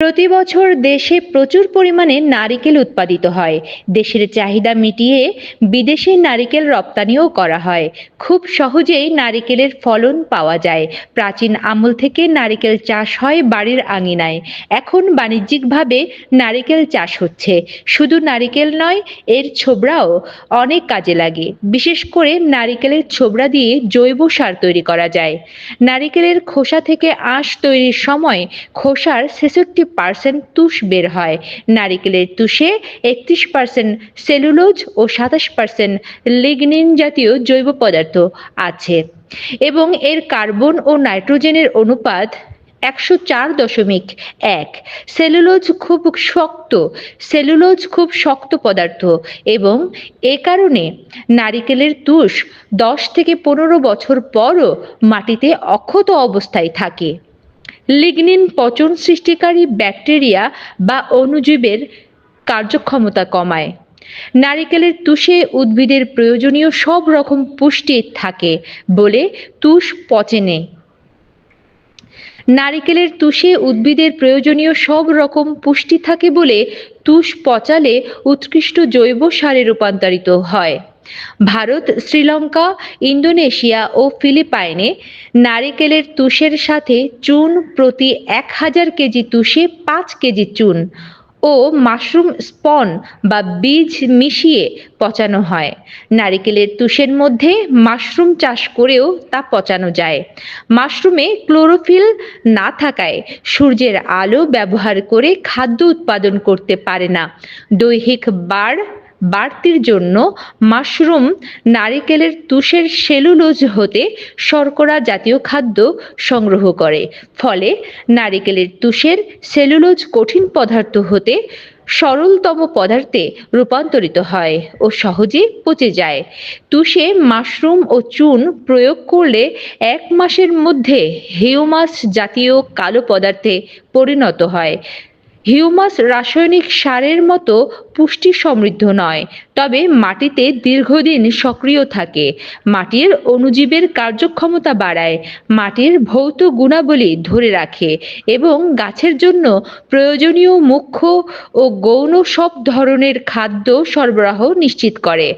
প্রতি বছর দেশে প্রচুর পরিমাণে নারিকেল উৎপাদিত হয়। দেশের চাহিদা মিটিয়ে বিদেশে নারিকেল রপ্তানিও করা হয়। খুব সহজেই নারিকেলের ফলন পাওয়া যায়। প্রাচীন আমল থেকে নারিকেল চাষ হয় বাড়ির আঙিনায়। এখন বাণিজ্যিকভাবে নারিকেল চাষ হচ্ছে। শুধু নারিকেল নয়, এর ছোবড়াও অনেক কাজে লাগে। বিশেষ করে নারিকেলের ছোবড়া দিয়ে জৈব সার তৈরি করা যায়। নারিকেলের খোসা থেকে আঁশ তৈরির সময় খোসার ছেষট্টি পার্সেন্ট তুষ বের হয়। নারিকেলের তুষে একত্রিশ পার্সেন্ট সেলুলোজ ও সাতাশ পার্সেন্ট লিগনিন জাতীয় জৈব পদার্থ আছে। এবং এর কার্বন ও নাইট্রোজেনের অনুপাত একশো চার দশমিক এক। সেলুলোজ খুব শক্ত, সেলুলোজ খুব শক্ত পদার্থ এবং এ কারণে নারিকেলের তুষ দশ থেকে পনেরো বছর পরও মাটিতে অক্ষত অবস্থায় থাকে। লিগনিন পচন সৃষ্টিকারী ব্যাকটেরিয়া বা অণুজীবের কার্যক্ষমতা কমায়। নারিকেলের তুষে উদ্ভিদের প্রয়োজনীয় সব রকম পুষ্টি থাকে বলে তুষ পচেনে। নারিকেলের তুষে উদ্ভিদের প্রয়োজনীয় সব রকম পুষ্টি থাকে বলে তুষ পচালে উৎকৃষ্ট জৈব সারে রূপান্তরিত হয়। ভারত, শ্রীলঙ্কা, ইন্দোনেশিয়া ও ফিলিপাইনে নারিকেলের তুষের সাথে চুন প্রতি এক হাজার কেজি তুষে পাঁচ কেজি চুন ও মাশরুম স্পন বা বীজ মিশিয়ে পচানো হয়। নারিকেলের তুষের মধ্যে মাশরুম চাষ করেও তা পচানো যায়। মাশরুমে ক্লোরোফিল না থাকায় সূর্যের আলো ব্যবহার করে খাদ্য উৎপাদন করতে পারে না। দৈহিক বাড় বাড়তির জন্য মাশরুম, নারিকেলের তুষের সেলুলোজ হতে শর্করা জাতীয় খাদ্য সংগ্রহ করে। ফলে নারিকেলের তুষের সেলুলোজ কঠিন পদার্থ হতে সরলতম পদার্থে রূপান্তরিত হয় ও সহজে পচে যায়। তুষে মাশরুম ও চুন প্রয়োগ করলে এক মাসের মধ্যে হিউমাস জাতীয় কালো পদার্থে পরিণত হয়। হিউমাস রাসায়নিক সারের মতো পুষ্টি সমৃদ্ধ নয়, তবে মাটিতে দীর্ঘদিন সক্রিয় থাকে। মাটির অণুজীবের কার্যক্ষমতা বাড়ায়, মাটির ভৌত গুণাবলী ধরে রাখে এবং গাছের জন্য প্রয়োজনীয় মুখ্য ও গৌণ সব ধরনের খাদ্য সরবরাহ নিশ্চিত করে।